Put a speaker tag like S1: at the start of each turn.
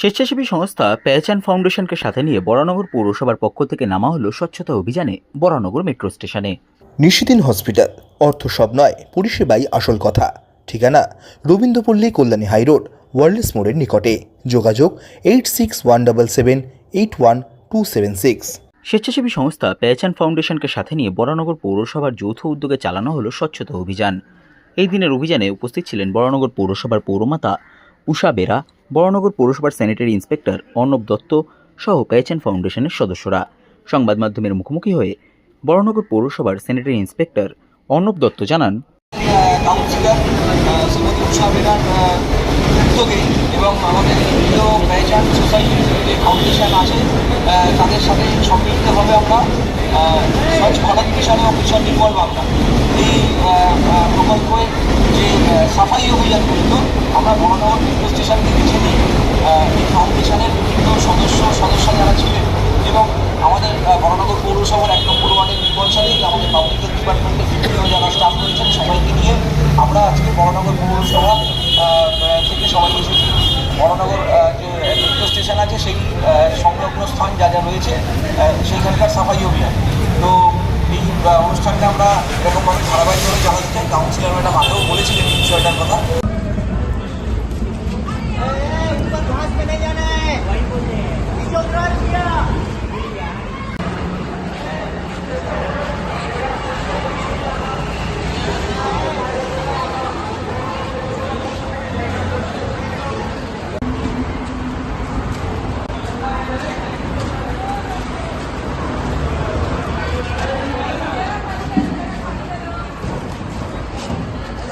S1: স্বেচ্ছাসেবী সংস্থা পেহচান ফাউন্ডেশনকে সাথে নিয়ে বরানগর পৌরসভার পক্ষ থেকে নামা হলো স্বচ্ছতা অভিযানে বরানগর মেট্রো স্টেশনে।
S2: নিশিদিন হসপিটাল অর্থ সব নয় পরিষেবাই আসল কথা। ঠিকানা রবীন্দ্রপল্লী কল্যাণী হাইরোড ওয়ার্ল্ডস মোড়ের নিকটে। যোগাযোগ eight six one double seven eight one two seven six.
S1: স্বেচ্ছাসেবী সংস্থা পেহচান ফাউন্ডেশনকে সাথে নিয়ে বরানগর পৌরসভার যৌথ উদ্যোগে চালানো হলো স্বচ্ছতা অভিযান। এই দিনের অভিযানে উপস্থিত ছিলেন বরানগর পৌরসভার পৌরমাতা উষা বেরা বরানগর পৌরসভার স্যানিটারি ইন্সপেক্টর অর্ণব দত্ত সহ পেয়েছেন ফাউন্ডেশনের সদস্যরা। সংবাদ মাধ্যমের মুখোমুখি হয়ে বরানগর পৌরসভার স্যানিটারি ইন্সপেক্টর অর্ণব দত্ত জানান,
S3: এবং আমাদের বিভিন্ন ফাউন্ডেশন আছে তাদের সাথে সম্মিলিতভাবে আমরা স্বচ্ছ ভারত মিশন মিশন নির্মল বাংলা এই প্রকল্পের যে সাফাই অভিযান করিত আমরা বড়নগর মেট্রো স্টেশনকে বেছে নিই। এই ফাউন্ডেশনের বিভিন্ন সদস্য সদস্য যারা ছিলেন এবং আমাদের বড়নগর পৌরসভার এক নম্বর ওয়ার্ডের সাথে আমাদের পাবলিক হেলথ ডিপার্টমেন্টের বিভিন্ন যারা স্টাফ রয়েছেন, সবাইকে নিয়ে আমরা আজকে বড়নগর পৌরসভা থেকে সবাই এসেছি। বড়নগর আহ, যে মেট্রো স্টেশন আছে সেই আহ, সংলগ্ন স্থান যা যা রয়েছে সেইখানকার সাফাই অভিযান তো এই অনুষ্ঠানটা আমরা এরকমভাবে ধারাবাহিকভাবে চালাতে চাই। কাউন্সিলর ম্যাডাম আগেও বলেছিলেন এই বিষয়টার কথা।